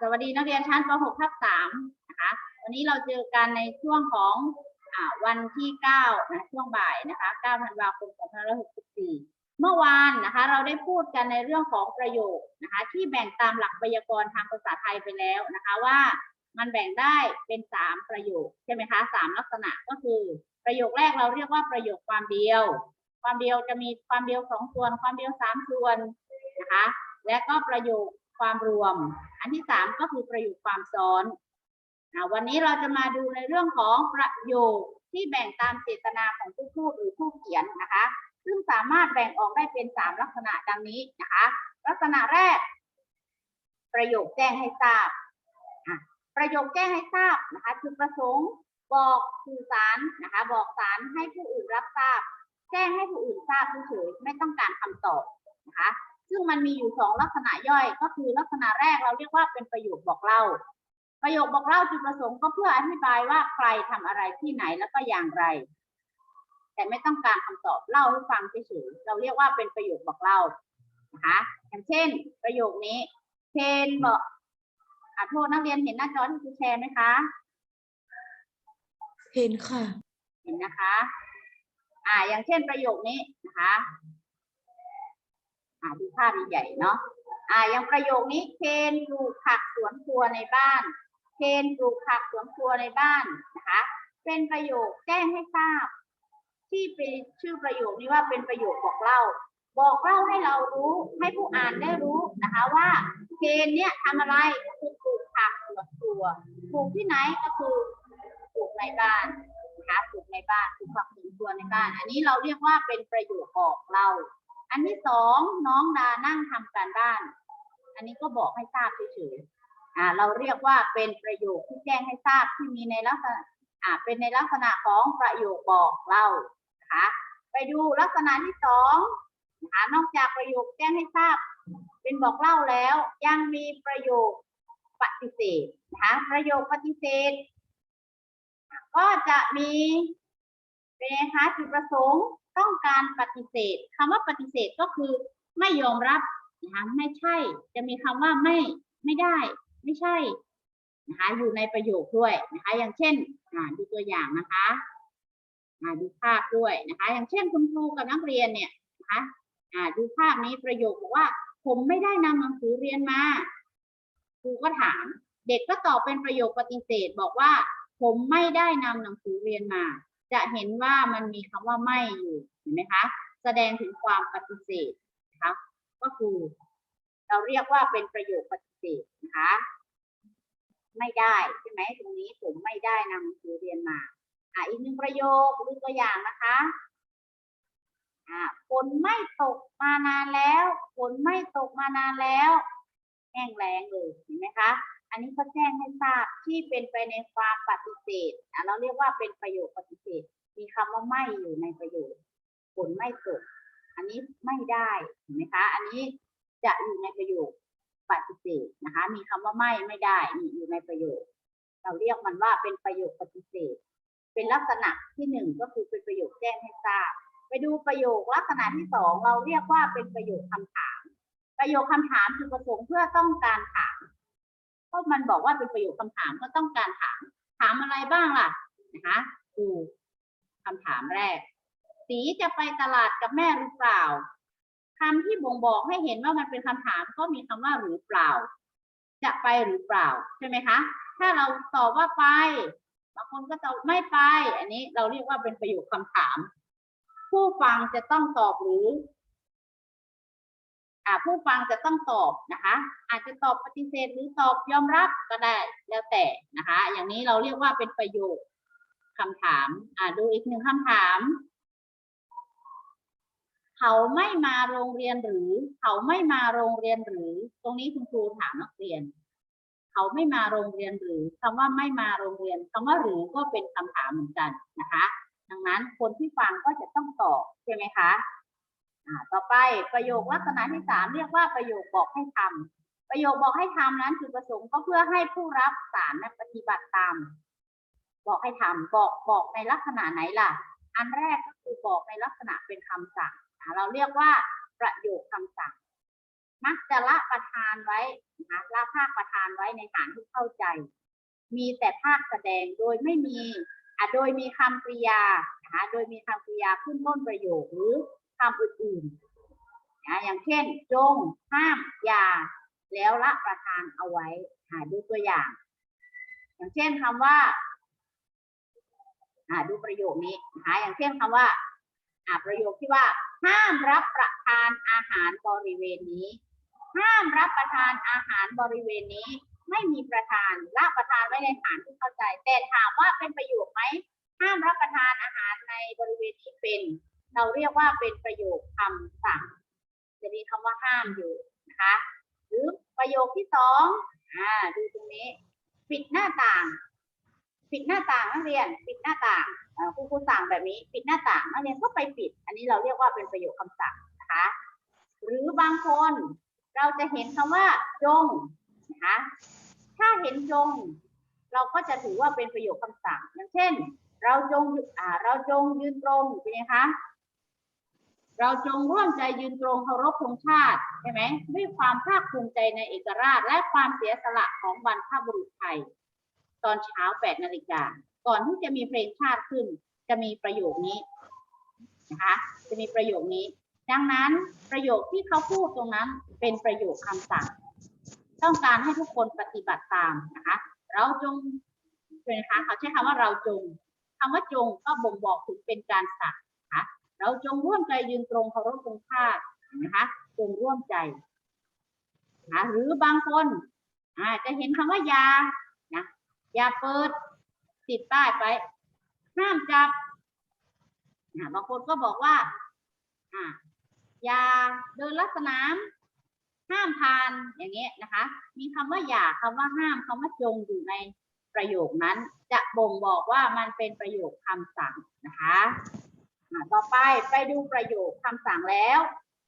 สวัสดีนักเรียนชั้นป .6 ทับ3นะคะ วันนี้เราเจอกันในช่วงของอวันที่9นะช่วงบ่ายนะคะ9ธันวาคม2564 เมื่อวานนะคะ เราได้พูดกันในเรื่องของประโยคนะคะ ที่แบ่งตามหลักไวยากรณ์ทางภาษาไทยไปแล้วนะคะว่ามันแบ่งได้เป็น 3 ประโยคใช่ไหมคะสามลักษณะก็คือ ประโยคแรกเราเรียกว่าประโยคความเดียว ความเดียวจะมีความเดียวสองส่วน ความเดียวสามส่วนนะคะ และก็ประโยค ความรวม อันที่สามก็คือประโยคความซ้อนวันนี้เราจะมาดูในเรื่องของประโยคที่แบ่งตามเจตนาของผู้พูดหรือผู้เขียนนะคะ ซึ่งสามารถแบ่งออกได้เป็นสามลักษณะดังนี้นะคะ ลักษณะแรก ประโยคแจ้งให้ทราบประโยคแจ้งให้ทราบนะคะคือประสงค์บอกสื่อสารนะคะ บอกสารให้ผู้อื่นรับทราบ แจ้งให้ผู้อื่นทราบเฉยๆไม่ต้องการคำตอบนะคะ ซึ่งมันมีอยู่สองลักษณะย่อย ก็คือลักษณะแรกเราเรียกว่าเป็นประโยคบอกเล่า ประโยคบอกเล่าจุดประสงค์ก็เพื่ออธิบายว่าใครทำอะไรที่ไหนแล้วก็อย่างไร แต่ไม่ต้องการคำตอบเล่าให้ฟังเฉยๆเราเรียกว่าเป็นประโยคบอกเล่านะคะอย่างเช่น ประโยคนี้เชนบอกอะโทษนักเรียนเห็นหน้าจอที่ครูแชร์ไหมคะเห็นค่ะ เห็นนะคะ อ่า อย่างเช่นประโยคนี้นะคะ อ่าดูภาพใหญ่ๆเนาะอ่าอย่างประโยคนี้เคนปลูกผักสวนครัวในบ้านเคนปลูกผักสวนครัวในบ้านนะคะเป็นประโยคแจ้งให้ทราบ ที่เป็นชื่อประโยคนี้ว่าเป็นประโยคบอกเล่า บอกเล่าให้เรารู้ให้ผู้อ่านได้รู้นะคะว่าเคนเนี่ยทำอะไรก็คือปลูกผักสวนครัวปลูกที่ไหนก็คือปลูกในบ้านนะคะปลูกในบ้านปลูกผักสวนครัวในบ้าน อันนี้เราเรียกว่าเป็นประโยคบอกเรา อันที่สองน้องดานั่งทำการบ้าน อันนี้ก็บอกให้ทราบเฉยๆอ่าเราเรียกว่าเป็นประโยคที่แจ้งให้ทราบที่มีในลักษณะอ่าเป็นในลักษณะของประโยคบอกเล่านะคะไปดูลักษณะที่สองนะคะนอกจากประโยคแจ้งให้ทราบ เป็นบอกเล่าแล้ว ยังมีประโยคปฏิเสธนะคะประโยคปฏิเสธ ก็จะมีเป็นไงคะจุดประสงค์ ต้องการปฏิเสธคำว่าปฏิเสธก็คือไม่ยอมรับนะคะไม่ใช่ จะมีคำว่าไม่ไม่ได้ ไม่ใช่นะคะอยู่ในประโยคด้วยนะคะ อย่างเช่นอ่าดูตัวอย่างนะคะดูภาพด้วยนะคะ อย่างเช่นคุณครูกับนักเรียนเนี่ยนะคะดูภาพนี้ประโยคบอกว่า ผมไม่ได้นำหนังสือเรียนมาครูก็ถาม เด็กก็ตอบเป็นประโยคปฏิเสธ บอกว่า ผมไม่ได้นำหนังสือเรียนมา จะเห็นว่ามันมีคำว่าไม่อยู่เห็นไหมคะ แสดงถึงความปฏิเสธนะคะก็คือ เราเรียกว่าเป็นประโยคปฏิเสธนะคะไม่ได้ใช่ไหมตรงนี้ผมไม่ได้นำหนังสือเรียนมา อ่าอีกหนึ่งประโยคดูตัวอย่างนะคะอ่าฝนไม่ตกมานานแล้วฝนไม่ตกมานานแล้ว แห้งแล้งเลยเห็นไหมคะ อันนี้เขาแจ้งให้ทราบที่เป็นไปในความปฏิเสธอะเราเรียกว่าเป็นประโยคปฏิเสธ มีคำว่าไม่อยู่ในประโยคฝนไม่ตกอันนี้ไม่ได้เห็นไหมคะ อันนี้จะอยู่ในประโยคปฏิเสธนะคะ มีคำว่าไม่ไม่ได้นี่อยู่ในประโยค เราเรียกมันว่าเป็นประโยคปฏิเสธ เป็นลักษณะที่หนึ่งก็คือเป็นประโยคแจ้งให้ทราบ ไปดูประโยคลักษณะที่สองเราเรียกว่าเป็นประโยคคำถาม ประโยคคำถามคือประสงค์เพื่อต้องการถาม ราะมันบอกว่าเป็นประโยคคำถามก็ต้องการถาม ถามอะไรบ้างล่ะนะคะดูคำถามแรก สีจะไปตลาดกับแม่หรือเปล่าคำที่บ่งบอกให้เห็นว่ามันเป็นคำถามก็มีคำว่าหรือเปล่า จะไปหรือเปล่าใช่ไหมคะ ถ้าเราตอบว่าไปบางคนก็ตอบไม่ไป อันนี้เราเรียกว่าเป็นประโยคคำถาม ผู้ฟังจะต้องตอบหรือ ผู้ฟังจะต้องตอบนะคะ อาจจะตอบปฏิเสธหรือตอบยอมรับก็ได้แล้วแต่นะคะ อย่างนี้เราเรียกว่าเป็นประโยคคำถามดูอีกหนึ่งคำถาม เขาไม่มาโรงเรียนหรือ เขาไม่มาโรงเรียนหรือ ตรงนี้คุณครูถามนักเรียน เขาไม่มาโรงเรียนหรือคำว่าไม่มาโรงเรียนคำว่าหรือก็เป็นคำถามเหมือนกันนะคะ ดังนั้นคนที่ฟังก็จะต้องตอบใช่ไหมคะ ต่อไปประโยคลักษณะที่สามเรียกว่าประโยคบอกให้ทำประโยคบอกให้ทำนั้นจุดประสงค์ก็เพื่อให้ผู้รับสารปฏิบัติตาม บอกให้ทำบอกบอกในลักษณะไหนล่ะ อันแรกก็คือบอกในลักษณะเป็นคำสั่งเราเรียกว่าประโยคคำสั่ง มักจะละประทานไว้นะละภาคประธานไว้ในฐานที่เข้าใจ มีแต่ภาคแสดงโดยไม่มีอะโดยมีคำกริยานะคะโดยมีคำกริยาขึ้นต้นประโยคหรือ คำอื่นๆนะอย่างเช่น จงห้ามอย่า แล้วละประทานเอาไว้หาดูตัวอย่าง อย่างเช่นคำว่าอ่าดูประโยคนี้นะคะอย่างเช่นคำว่าอ่าประโยคที่ว่า ห้ามรับประทานอาหารบริเวณนี้ ห้ามรับประทานอาหารบริเวณนี้ ไม่มีประธานละประทานไว้ในฐานที่เข้าใจ แต่ถามว่าเป็นประโยคไหมห้ามรับประทานอาหารในบริเวณนี้เป็น เราเรียกว่าเป็นประโยคคำสั่ง จะมีคำว่าห้ามอยู่นะคะหรือประโยคที่สองอ่าดูตรงนี้ ปิดหน้าต่าง ปิดหน้าต่างนักเรียน ปิดหน้าต่างครูครูสั่งแบบนี้ ปิดหน้าต่างนักเรียนก็ไปปิด อันนี้เราเรียกว่าเป็นประโยคคำสั่งนะคะ หรือบางคนเราจะเห็นคำว่าจงนะคะถ้าเห็นจง เราก็จะถือว่าเป็นประโยคคำสั่งอย่างเช่น เราจงอ่าเราจงยืนตรงเป็นไงคะ เราจงร่วมใจยืนตรงเคารพธงชาติใช่ไหมด้วยความภาคภูมิใจในเอกราช และความเสียสละของบรรพบุรุษไทย ตอนเช้า8นาฬิกาก่อนที่จะมีเพลงชาติขึ้น จะมีประโยคนี้นะคะจะมีประโยคนี้ ดังนั้นประโยคที่เขาพูดตรงนั้นเป็นประโยคคำสั่ง ต้องการให้ทุกคนปฏิบัติตามนะคะเราจงเป็นนะคะเขาใช้คำว่าเราจงคำว่าจงก็บ่งบอกถึงเป็นการสั่ง เราจงร่วมใจยืนตรงเคารพธงชานะคะจงร่วมใจนะหรือบางคนอาจจะเห็นคำว่าอยานะอย่าเปิดติดป้ายไปห้ามจับอ่าบางคนก็บอกว่าอ่าอย่าเดินลัดสนามห้ามผ่านอย่างเงี้ยนะคะ มีคำว่าอย่าคำว่าห้ามคำว่าจงอยู่ในประโยคนั้น จะบ่งบอกว่ามันเป็นประโยคคำสั่งนะคะ ต่อไปไปดูประโยคคำสั่งแล้ว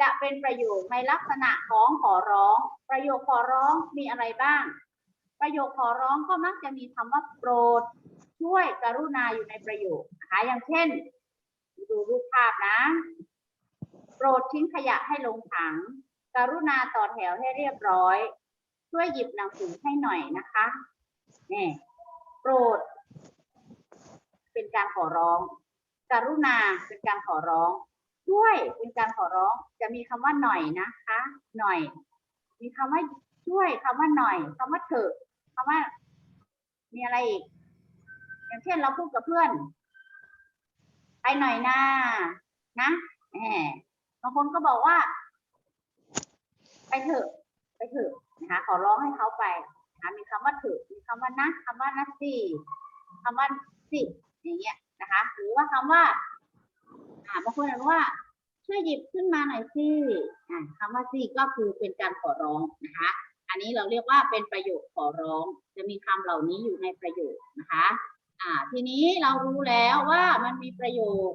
จะเป็นประโยคในลักษณะของขอร้อง ประโยคขอร้องมีอะไรบ้าง ประโยคขอร้องก็มักจะมีคำว่าโปรด ช่วยกรุณาอยู่ในประโยคนะคะอย่างเช่น ดูรูปภาพนะ โปรดทิ้งขยะให้ลงถัง กรุณาต่อแถวให้เรียบร้อย ช่วยหยิบหนังสือให้หน่อยนะคะนี่โปรด เป็นการขอร้อง กรุณาเป็นการขอร้องช่วยเป็นการขอร้อง จะมีคำว่าหน่อยนะคะ หน่อย มีคำว่าช่วยคำว่าหน่อยคำว่าเถอะคำว่า มีอะไรอีก อย่างเช่นเราพูดกับเพื่อน ไปหน่อยนะนะแหมบางคนก็บอกว่า ไปเถอะ ไปเถอะนะคะขอร้องให้เขาไปนะมีคำว่าเถอะมีคำว่านะคำว่านะสิคำว่าสิอย่างเงี้ย นะคะ หรือว่าคำว่าอ่าบางคนบอกว่าช่วยหยิบขึ้นมาหน่อยสิอ่าคำว่าสิก็คือเป็นการขอร้องนะคะ อันนี้เราเรียกว่าเป็นประโยคขอร้อง จะมีคำเหล่านี้อยู่ในประโยคนะคะ อ่า ทีนี้เรารู้แล้วว่ามันมีประโยค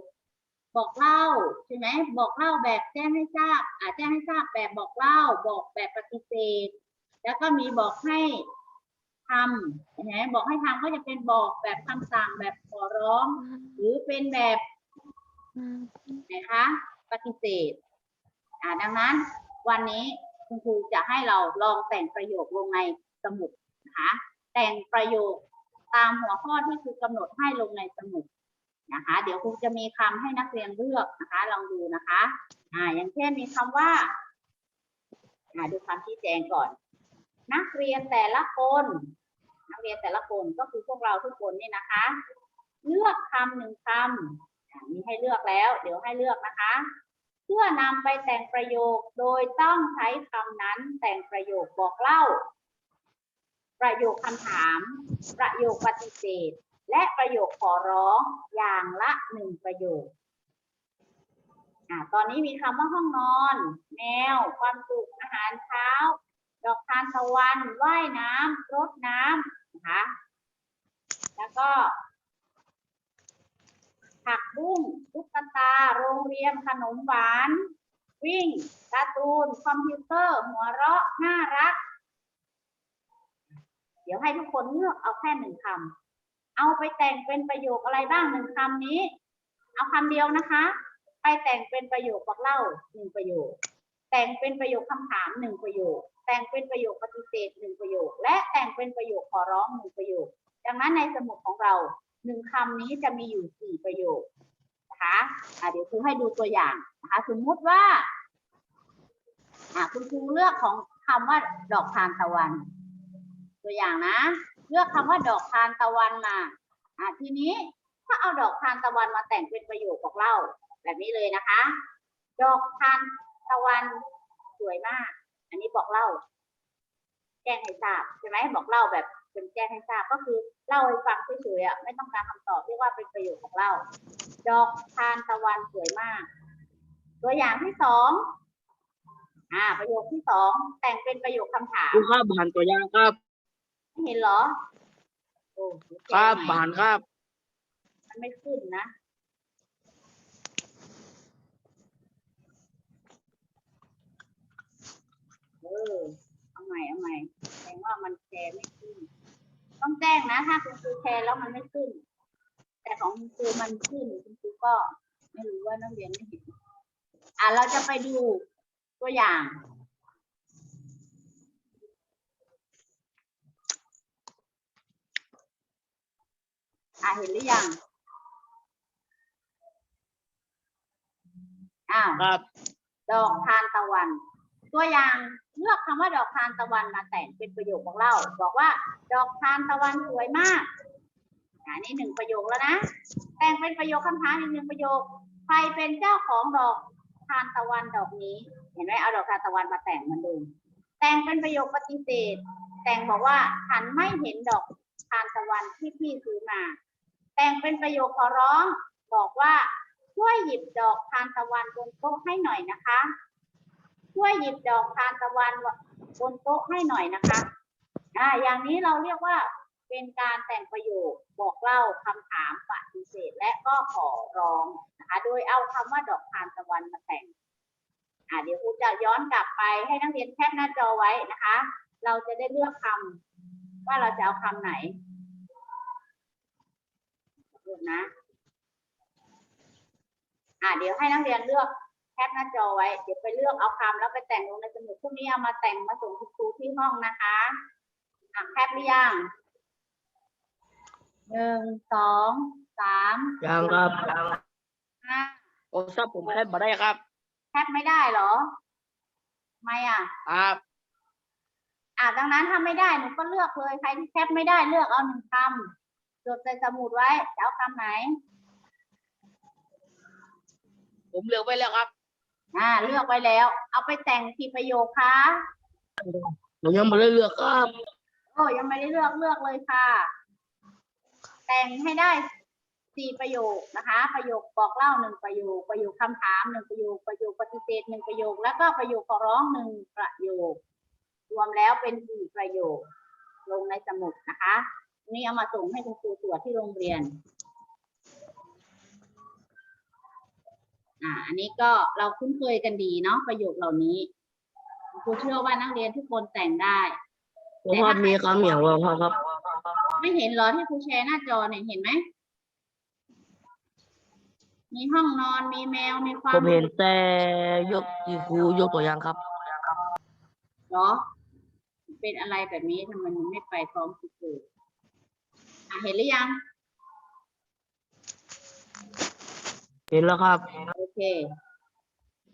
บอกเล่าใช่ไหมบอกเล่าแบบแจ้งให้ทราบอ่าแจ้งให้ทราบแบบบอกเล่า บอกแบบปฏิเสธ แล้วก็มีบอกให้ ทำนไหมบอกให้ทำก็จะเป็นบอกแบบคำสั่งแบบขอร้อง หรือเป็นแบบนะคะปฏิเสธอ่าดังนั้นวันนี้คุณครูจะให้เราลองแต่งประโยคลงในสมุดนะคะแต่งประโยคตามหัวข้อที่ครูกำหนดให้ลงในสมุดนะคะ เดี๋ยวครูจะมีคำให้นักเรียนเลือกนะคะ ลองดูนะคะอ่าอย่างเช่นมีคำว่าอ่าดูคำชี้แจงก่อน นักเรียนแต่ละคน นักเรียนแต่ละคนก็คือพวกเราทุกคนนี่นะคะ เลือกคำหนึ่งคำมีให้เลือกแล้ว เดี๋ยวให้เลือกนะคะ เพื่อนำไปแต่งประโยคโดยต้องใช้คำนั้นแต่งประโยคบอกเล่า ประโยคคำถาม ประโยคปฏิเสธ และประโยคขอร้องอย่างละหนึ่งประโยคอ่าตอนนี้มีคำว่าห้องนอน แมว ความสุขอาหารเช้า ดอกทานตะวันว่ายน้ำรดน้ำ นะคะ แล้วก็ ผักบุ้งตุ๊กตา โรงเรียน ขนมหวาน วิ่งการ์ตูน คอมพิวเตอร์ หัวเราะ น่ารัก เดี๋ยวให้ทุกคนเลือกเอาแค่หนึ่งคำ เอาไปแต่งเป็นประโยคอะไรบ้างหนึ่งคำนี้ เอาคำเดียวนะคะ ไปแต่งเป็นประโยคบอกเล่าหนึ่งประโยค แต่งเป็นประโยคคำถามหนึ่งประโยค แต่งเป็นประโยคปฏิเสธหนึ่งประโยค และแต่งเป็นประโยคขอร้องหนึ่งประโยค ดังนั้นในสมุดของเราหนึ่งคำนี้จะมีอยู่สี่ประโยคนะคะอะเดี๋ยวครูให้ดูตัวอย่างนะคะสมมุติว่าคุณครูเลือกของคำว่าดอกทานตะวัน ตัวอย่างนะ เลือกคำว่าดอกทานตะวันมาอะทีนี้ถ้าเอาดอกทานตะวันมาแต่งเป็นประโยคบอกเล่า แบบนี้เลยนะคะ ดอกทาน ตะวันสวยมาก อันนี้บอกเล่า แจ้งให้ทราบใช่ไหมบอกเล่าแบบเป็นแจ้งให้ทราบก็คือเล่าให้ฟังเฉยๆอะไม่ต้องการคำตอบเรียกว่าเป็นประโยคของเล่า ดอกทานตะวันสวยมาก ตัวอย่างที่สองอ่า ประโยคที่สองแต่งเป็นประโยคคำถามครูครับบานตัวอย่างครับไม่เห็นเหรอโอ้ครับแก้บาใหม่นครับ มันไม่ขึ้นนะ เออเอาใหม่เอาใหม่แสดงว่ามันแชร์ไม่ขึ้น ต้องแจ้งนะ ถ้าคุณครูแชร์แล้วมันไม่ขึ้น แต่ของคุณครูมันขึ้นคุณครูก็ ไม่รู้ว่านักเรียนไม่เห็นอะเราจะไปดูตัวอย่างอะเห็นหรือยัง อ้าว ครับ ดอกทานตะวัน ตัวอย่างเลือกคำว่าดอกทานตะวันมาแต่งเป็นประโยคของเรา บอกว่า ดอกทานตะวันสวยมากอันนี้หนึ่งประโยคแล้วนะ แต่งเป็นประโยคคำถามอีกหนึ่งประโยค ใครเป็นเจ้าของดอกทานตะวันดอกนี้ เห็นไหมเอาดอกทานตะวันมาแต่งมันดิมแต่งเป็นประโยคปฏิเสธ แต่งบอกว่าฉันไม่เห็นดอกทานตะวันที่พี่ซื้อมา แต่งเป็นประโยคขอร้อง บอกว่าช่วยหยิบดอกทานตะวันบนโต๊ะให้หน่อยนะคะ ช่วยหยิบดอกทานตะวันบนโต๊ะให้หน่อยนะคะอ่าอย่างนี้เราเรียกว่าเป็นการแต่งประโยคบอกเล่าคำถามปฏิเสธและก็ขอร้องนะคะ โดยเอาคำว่าดอกทานตะวันมาแต่งอ่าเดี๋ยวครูจะย้อนกลับไปให้นักเรียนแคปหน้าจอไว้นะคะ เราจะได้เลือกคำว่าเราจะเอาคำไหนดูนะอ่าเดี๋ยวให้นักเรียนเลือก ปหน้าจอไว้ เดี๋ยวไปเลือกเอาคำแล้วไปแต่งลงในสมุดพรุ่งนี้เอามาแต่งมาส่งคุณครูที่ห้องนะคะอะแคปหรือยังหนึ่งสองสามยังครับห้าโอ้ซับผมแค่บ่ได้ครับ แคปไม่ได้เหรอทำไมอะครับอะดังนั้นถ้าไม่ได้หนูก็เลือกเลยใครที่แคปไม่ได้เลือกเอาหนึ่งคำจดใส่สมุดไว้จะเอาคำไหน ผมเลือกไว้แล้วครับ อ่า เลือกไว้แล้ว เอาไปแต่งกี่ประโยคคะผมยังไม่ได้เลือกครับโอ้ยังไม่ได้เลือกเลือกเลยค่ะ แต่งให้ได้สี่ประโยคนะคะ ประโยคบอกเล่าหนึ่งประโยค ประโยคคำถามหนึ่งประโยค ประโยคปฏิเสธหนึ่งประโยค แล้วก็ประโยคขอร้องหนึ่งประโยค รวมแล้วเป็นสี่ประโยค ลงในสมุดนะคะ นี่เอามาส่งให้คุณครูตรวจที่โรงเรียน อ่าอันนี้ก็เราคุ้นเคยกันดีเนาะประโยคเหล่านี้คุณครูเชื่อว่านักเรียนทุกคนแต่งได้ผมว่ามีคำเหมียวว่าพ่อครับ ไม่เห็นเหรอที่ครูแชร์หน้าจอเนี่ยเห็นไหมมีห้องนอนมีแมวมีความผมเห็นแต่ยกที่ครูยกตัวอย่างครับเหรอ เป็นอะไรแบบนี้ทำไมมันไม่ไปพร้อมครูครูอะเห็นหรือยัง เห็นแล้วครับ โอเค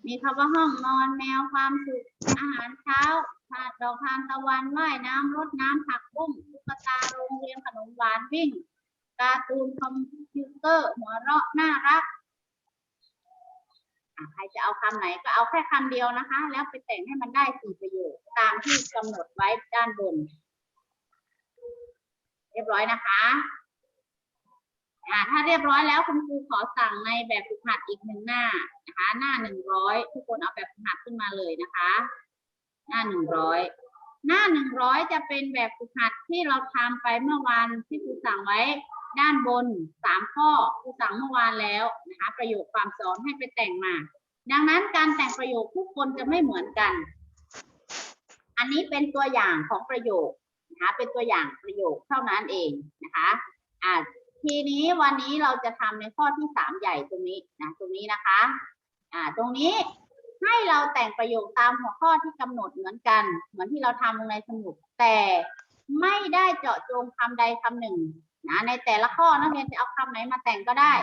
มีคำว่าห้องนอนแมวความสุขอาหารเช้าทานดอกทานตะวันว่ายน้ำรดน้ำผักบุ้งตุ๊กตาโรงเรียนขนมหวานวิ่ง การ์ตูนคอมพิวเตอร์ หัวเราะน่ารักใครจะเอาคำไหนก็เอาแค่คำเดียวนะคะ แล้วไปแต่งให้มันได้สี่ประโยคตามที่กำหนดไว้ด้านบน เรียบร้อยนะคะ อ่าถ้าเรียบร้อยแล้วคุณครูขอสั่งในแบบฝึกหัดอีกหนึ่งหน้านะคะ หน้าหนึ่งร้อยทุกคนเอาแบบฝึกหัดขึ้นมาเลยนะคะ หน้าหนึ่งร้อยหน้าหนึ่งร้อยจะเป็นแบบฝึกหัดที่เราทำไปเมื่อวานที่ครูสั่งไว้ด้านบนสามข้อครูสั่งเมื่อวานแล้วนะคะประโยคความสอนให้ไปแต่งมา ดังนั้นการแต่งประโยคทุกคนจะไม่เหมือนกัน อันนี้เป็นตัวอย่างของประโยคนะคะเป็นตัวอย่างประโยคเท่านั้นเองนะคะอ่า ทีนี้วันนี้เราจะทำในข้อที่สามใหญ่ตรงนี้นะตรงนี้นะคะ อ่า ตรงนี้ให้เราแต่งประโยคตามหัวข้อที่กำหนดเหมือนกัน เหมือนที่เราทำลงในสมุด แต่ไม่ได้เจาะจงคำใดคำหนึ่งนะในแต่ละข้อนักเรียนจะเอาคำไหนมาแต่งก็ได้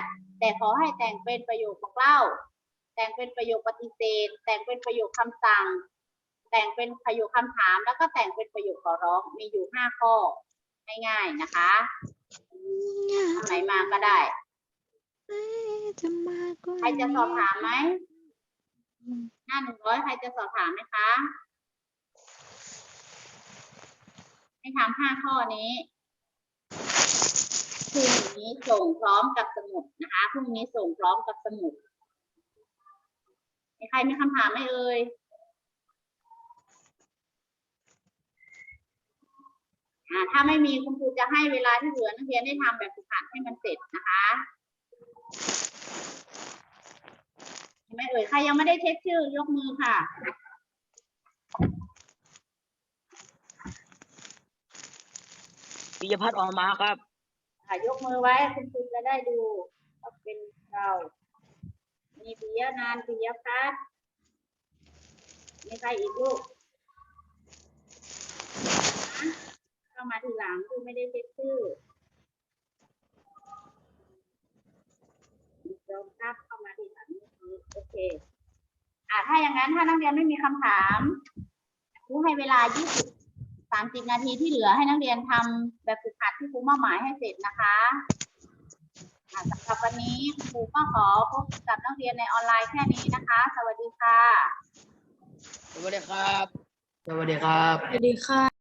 แต่ขอให้แต่งเป็นประโยคบอกเล่า แต่งเป็นประโยคปฏิเสธ แต่งเป็นประโยคคำสั่ง แต่งเป็นประโยคคำถาม แล้วก็แต่งเป็นประโยคขอร้องมีอยู่ห้าข้อง่ายๆนะคะ คำไหนมาก็ได้จะมากกว่าใครจะสอบถามไหมหน้าหนึ่งร้อยใครจะสอบถามไหมคะให้ทำห้าข้อนี้พรุ่งนี้ส่งพร้อมกับสมุดนะคะพรุ่งนี้ส่งพร้อมกับสมุดมีใครมีคำถามไหมเอ่ยอ่า ถ้าไม่มีคุณครูจะให้เวลาที่เหลือนักเรียนได้ทำแบบฝึกหัดให้มันเสร็จนะคะเห็นไหมเอ่ยใครยังไม่ได้เช็คชื่อยกมือค่ะปิยพัฒน์ออกมาครับอะยกมือไว้คุณครูจะได้ดูว่าเป็นเรามีปิยะนานปิยพัฒน์มีใครอีกลูกนะ เข้ามาทีหลังคือไม่ได้เช็คชื่อจอมครับเข้ามาทีหลังเมื่อกี้โอเคอะถ้าอย่างนั้นถ้านักเรียนไม่มีคำถามครูให้เวลา 20 30 นาทีที่เหลือให้นักเรียนทำแบบฝึกหัดที่ครูมอบหมายให้เสร็จนะคะอะสำหรับวันนี้ครูก็ขอพบกับนักเรียนในออนไลน์แค่นี้นะคะ สวัสดีค่ะ สวัสดีครับ สวัสดีครับ สวัสดีค่ะ